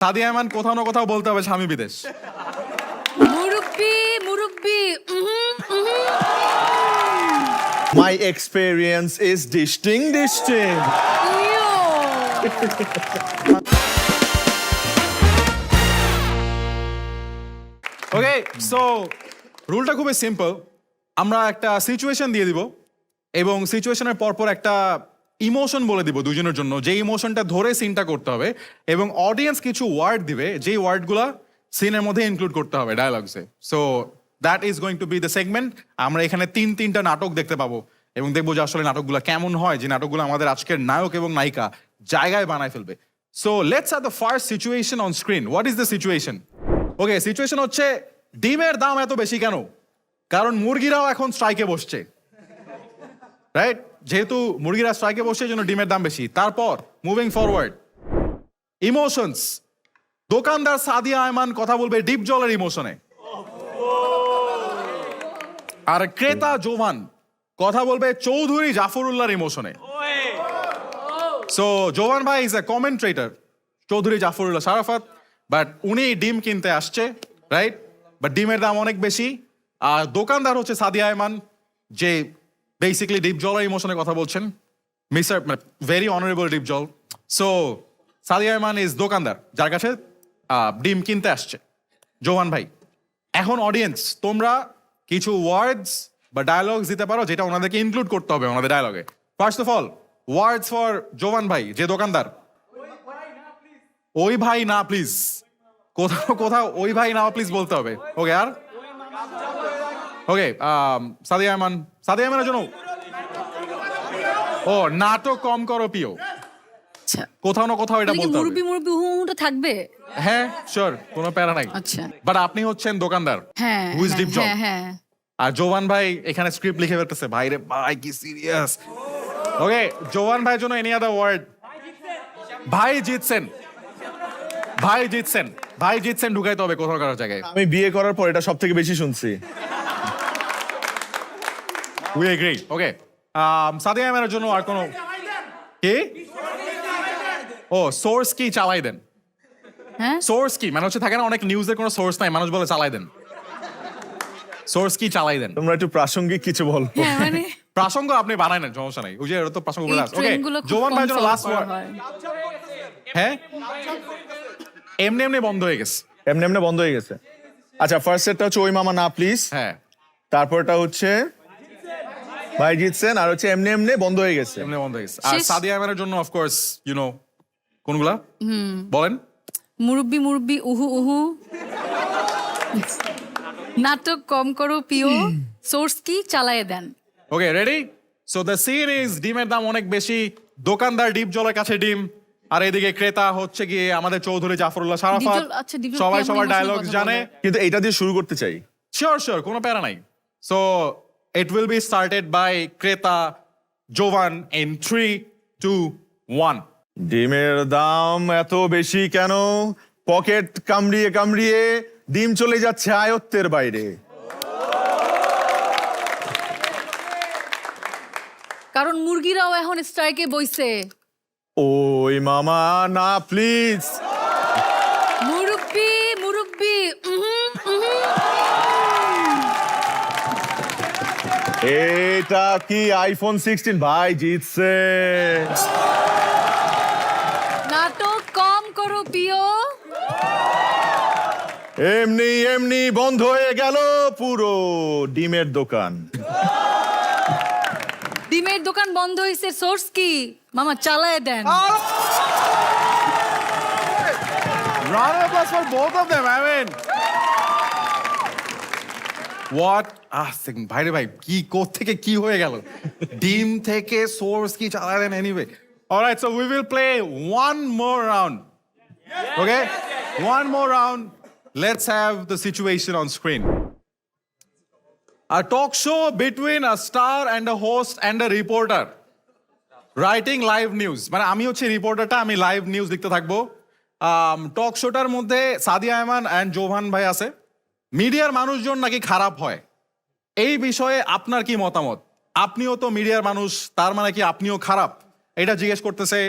সাদিয়া আহমান কোথাও না কোথাও বলতে হবে স্বামী বিদেশ মুরব্বি মুরব্বি experience is distinct, distinct. Yo. Okay so রুলটা খুবই সিম্পল আমরা একটা সিচুয়েশন দিয়ে দিব এবং সিচুয়েশনের পরপর একটা ইমোশন বলে দিব দুজনের জন্য। যে ইমোশনটা ধরে সিনটা করতে হবে এবং অডিয়েন্স কিছু ওয়ার্ড দিবে, যেই ওয়ার্ডগুলা সিনের মধ্যে ইনক্লুড করতে হবে ডায়ালগসে so that is going to be the segment আমরা এখানে তিন, তিনটা নাটক দেখতে পাবো এবং দেখব যে আসলে নাটকগুলো কেমন হয়, যে নাটকগুলো আমাদের আজকের নায়ক এবং নায়িকা জায়গায় বানায় ফেলবে। So let's R the first situation on screen what is the situation okay situation হচ্ছে, ডিমের দাম এত বেশি কেন? কারণ মুরগিরাও এখন স্ট্রাইকে বসছে। রাইট যেহেতু মুরগিরা স্ট্রাইকে এই জন্য ডিমের দাম বেশি। তারপর মুভিং ফরওয়ার্ড ইমোশনস দোকানদার সাদিয়া আয়মান কথা বলবে ডিপ জলের ইমোশনে আর ক্রেতা জোভান কথা বলবে চৌধুরী জাফরুল্লাহর ইমোশনে সো জোভান ভাই is a commentator Chowdhury Jafrullah Sarafat but উনি ডিম কিনতে আসছে রাইট বাট ডিমের দাম অনেক বেশি। আর দোকানদার হচ্ছে সাদিয়া আয়মান, যে বেসিক্যালি ডিপ জলের ইমোশনের কথা বলছেন। Mister very honourable Dipjol so Sadia Ayman is দোকানদার, যার কাছে ডিম কিনতে আসছে। জোহান ভাই, এখন অডিয়েন্স তোমরা কিছু ওয়ার্ডস বা ডায়ালগস দিতে পারো, যেটা ওনাদেরকে ইনক্লুড করতে হবে ওনাদের ডায়ালগে first of all words for Jovan ভাই, যে দোকানদার। ওই ভাই না প্লিজ কোথাও কোথাও ওই ভাই না প্লিজ বলতে হবে। ওকে আর? ওকে সাদিয়া আহমান সাদিয়া আহমানের জন্য ও নাটক কম করো পিও আচ্ছা। কোথাও না কোথাও এটা বলতে হবে। মুরব্বি মুরব্বি থাকবে? হ্যাঁ শিওর কোনো প্যারা নাই। আচ্ছা। বাট আপনি হচ্ছেন দোকানদার। হ্যাঁ হু ইজ ডিপ জব হ্যাঁ হ্যাঁ। আর জোয়ান ভাই এখানে স্ক্রিপ্ট লিখে ফেলতেছে। ভাই রে ভাই কি সিরিয়াস ওকে জোয়ান ভাইয়ের জন্য এনি আদার ওয়ার্ড ভাই জিতছেন। ভাই জিতছেন। ভাই জিতছেন ঢুকাইতে হবে কোথাও কারও জায়গায়। আমি বিয়ে করার পর এটা সব থেকে বেশি শুনছি। উই এগ্রি ওকে সাদিয়া আহমেদের জন্য আর কোনো কি? ও সোর্স কি চালাই দেন। হ্যাঁ? সোর্স কি? মানে হচ্ছে থাকে না অনেক নিউজের কোনো সোর্স নাই মানুষ বলে চালাই দেন। সোর্স কি চালাই দেন? তোমরা একটু প্রাসঙ্গিক কিছু বল। হ্যাঁ মানে প্রাসঙ্গ আপনি বানাই নেন সমস্যা নাই। ওই যে এটা তো প্রাসঙ্গ বলে ওকে কম ভাইয়ের জন্য লাস্ট ওয়ার্ড হয়। হ্যাঁ? এমনি এমনি বন্ধ হয়ে গেছে। এমনি এমনি বন্ধ হয়ে গেছে। আচ্ছা ফার্স্ট সেটটা হচ্ছে ওই মামা না প্লিজ হ্যাঁ। তারপরটা হচ্ছে ভাই জিতছেন আর হচ্ছে এমনি এমনি বন্ধ হয়ে গেছে। এমনি বন্ধ হয়ে গেছে। আর শেষ- সাদিয়া আহমেদের জন্য অফকোর্স ইউ নো কোনগুলা? বলেন। মুরব্বি মুরব্বি উহু উহু। নাটক কম করো পিও। সোর্স কি? চালায়ে দেন। Okay ready so the scene is ডিমের দাম অনেক বেশি। দোকানদার ডিপ জলের কাছে ডিম। আর এদিকে ক্রেতা হচ্ছে গিয়ে আমাদের চৌধুরী জাফরুল্লাহ সারাফাত। ডিপজল- আচ্ছা, ডিপজল কি সবাই সবার emotional কথা জানে। বলে? কিন্তু এইটা দিয়ে শুরু করতে চাই। শিওর শিওর কোনো প্যারা নাই। So it will be started by ক্রেতা Jovan in three two one ডিমের দাম এত বেশি কেন? পকেট কামড়িয়ে কামড়িয়ে ডিম চলে যাচ্ছে আয়ত্তের বাইরে। কারণ মুরগিরাও এখন স্ট্রাইকে বইছে। ওই মামা না প্লিজ এটা কি আইফোন সিক্সটিন ভাই জিতছে। নাটক কম করো পিও এমনি এমনি বন্ধ হয়ে গেল পুরো ডিমের দোকান। ডিমের দোকান বন্ধ হয়েছে সোর্স কি? মামা চালায় দেন। Round of applause for both of them, I mean. What? আহ ভাই রে ভাই কি থেকে কি হয়ে গেল? ডিম থেকে সোর্স কি চালালেন anyway alright so we will play one more round okay one more round let's have the situation on screen A talk show between a star and a host and a reporter. Writing live news মানে আমি হচ্ছে রিপোর্টারটা আমি live news লিখতে থাকব। টক শোটার মধ্যে Sadia Ahman and Jovan ভাই আছে। মিডিয়ার মানুষজন নাকি খারাপ হয়? এই বিষয়ে আপনার কি মতামত? আপনিও তো মিডিয়ার মানুষ, তার মানে কি আপনিও খারাপ? এটা জিজ্ঞেস করতেছে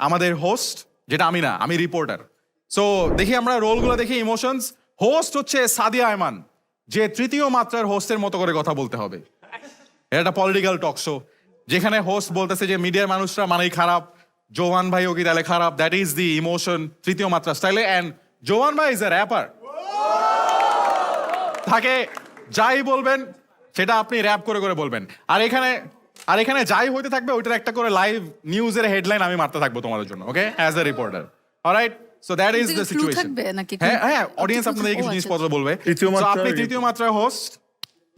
আমাদের হোস্ট যেটা আমি না, আমি রিপোর্টার সো দেখি আমরা রোলগুলো দেখি ইমোশনস হোস্ট হচ্ছে সাদিয়া আয়মান, যে তৃতীয় মাত্রার হোস্টের মতো করে কথা বলতে হবে। এটা একটা পলিটিক্যাল টক শো যেখানে হোস্ট বলতেছে যে মিডিয়ার মানুষরা মানেই খারাপ, জোয়ান ভাই কি তাহলে খারাপ? দ্যাট ইজ দি ইমোশন তৃতীয় মাত্রা স্টাইলে অ্যান্ড জোয়ান ভাই ইজ এ র্যাপার তাকে যাই বলবেন সেটা আপনি র্যাপ করে করে বলবেন। আর এখানে আর এখানে যাই হইতে থাকবে ওইটার একটা করে লাইভ নিউজের হেডলাইন আমি মারতে থাকব তোমাদের জন্য okay as a reporter alright so that is the situation হ্যাঁ হ্যাঁ অডিয়েন্স? আপনাদের কিছু আচ্ছা, জিনিসপত্র বলবে। So, মাত্রার আপনি তৃতীয় মাত্রার হোস্ট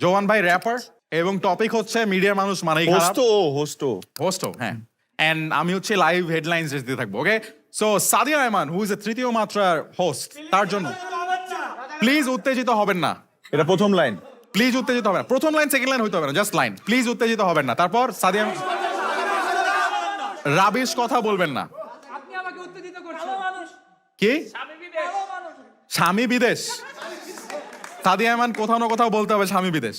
জোয়ান ভাই র্যাপার এবং টপিক হচ্ছে মিডিয়ার মানুষ মানেই খারাপ। হোস্ট ও হোস্ট ও হোস্ট হ্যাঁ। এন্ড আমি হচ্ছে লাইভ হেডলাইন্স দিতে থাকব okay so Sadia Rahman who is a তৃতীয় মাত্রার হোস্ট তার জন্য। প্লিজ উত্তেজিত হবেন না। এটা প্রথম লাইন। প্লিজ উত্তেজিত হবে না। প্রথম লাইন সেকেন্ড লাইন হইতে হবে না জাস্ট লাইন প্লিজ উত্তেজিত হবেন না। তারপর সাদিয়া রাবিশ কথা বলবেন না। আপনি আমাকে উত্তেজিত করছেন। কি? স্বামী বিদেশ। স্বামী বিদেশ। সাদিয়া কোথাও না কোথাও বলতে হবে স্বামী বিদেশ।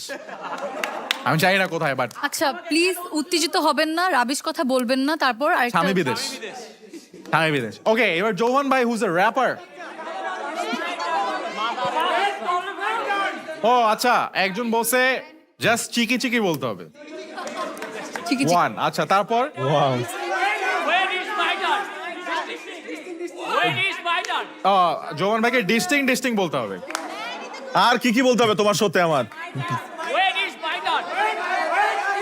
আমি জানি না কোথায় বাট আচ্ছা প্লিজ উত্তেজিত হবেন না রাবিশ কথা বলবেন না তারপর আরেকটা স্বামী বিদেশ। স্বামী বিদেশ। ওকে এবার জৌহান ভাই হুজ এ র্যাপার ও আচ্ছা একজন বলছে জাস্ট চিকি চিকি বলতে হবে। আছে ওয়ান আচ্ছা তারপর? Wow wait is my turn wait is my turn ah, Jovan ভাইকে ডিস্টিং ডিস্টিং বলতে হবে। আর কি কি বলতে হবে তোমার সাথে আমার? Wait is my turn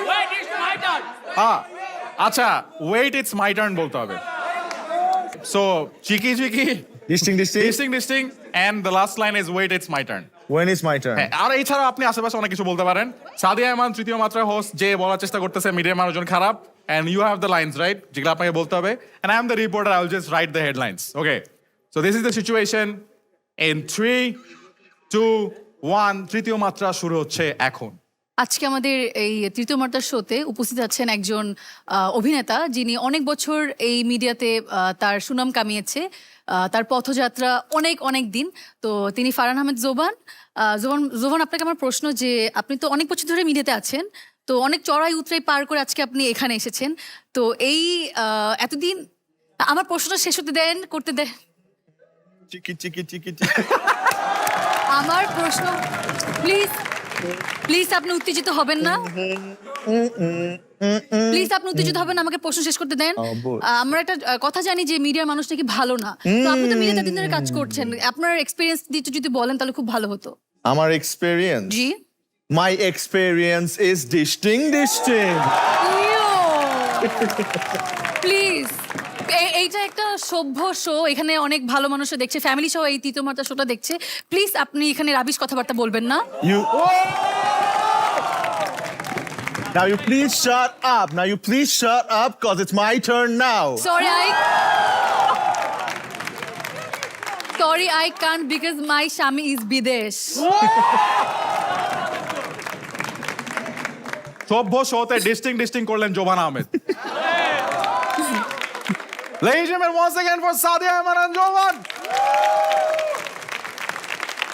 wait is my turn ah, আচ্ছা ওয়েট ইটস মাই টার্ন বলতে হবে। সো চিকি চিকি ডিস্টিং ডিস্টিং ডিস্টিং ডিস্টিং and the last line is wait it's my turn when is my turn হ্যাঁ আর এছাড়া আপনি আশেপাশে অনেক কিছু বলতে পারেন। সাদিয়া রহমান তৃতীয় মাত্রায় হোস্ট যে বলার চেষ্টা করতেছে মিডিয়ার মানুষজন খারাপ। And you have the lines right যেগুলো আপনাকে বলতে হবে। And I am the reporter I will just write the headlines okay so this is the situation in three two one তৃতীয় মাত্রা শুরু হচ্ছে এখন। আজকে আমাদের এই তৃতীয় মাত্রার শোতে উপস্থিত আছেন একজন অভিনেতা যিনি অনেক বছর এই মিডিয়াতে তার সুনাম কামিয়েছে তার পথযাত্রা অনেক অনেক দিন। তো তিনি ফারান আহমেদ জোবান। জোবান জোবান আপনাকে আমার প্রশ্ন যে আপনি তো অনেক বছর ধরে মিডিয়াতে আছেন তো অনেক চড়াই উতরাই পার করে আজকে আপনি এখানে এসেছেন। তো এই এতদিন আমার প্রশ্নটা শেষ হতে দেন করতে দেন। চিকি চিকি চিকি চিকি। আমার প্রশ্ন প্লিজ প্লিজ আপনি উত্তেজিত হবেন না। প্লিজ আপনি উত্তেজিত হবেন না আমাকে প্রশ্ন শেষ করতে দেন। আমরা একটা কথা জানি যে মিডিয়ার মানুষ নাকি ভালো না। তো আপনি তো মিডিয়াতে দিন ধরে কাজ করছেন। আপনার এক্সপিরিয়েন্স দিয়ে যদি বলেন তাহলে খুব ভালো হতো। আমার এক্সপেরিয়েন্স জি। মাই এক্সপেরিয়েন্স ইজ ডিস্টিং ডিস্টিং প্লিজ এইটা একটা সভ্য শো এখানে অনেক ভালো মানুষও দেখছে ফ্যামিলি সহ এই তৃতীয় মাত্রা শোটা দেখছে প্লিজ আপনি এখানে রাবিশ কথাবার্তা বলবেন না You. Now you please shut up. Now you please shut up because it's my turn now. Sorry, I. Sorry, I can't because my Shami is Bidesh. সভ্য শোতে ডিস্টিং ডিস্টিং করলেন জোবান Ahmed Ladies and gentlemen, once again for Sadia Ahmed and Jovan.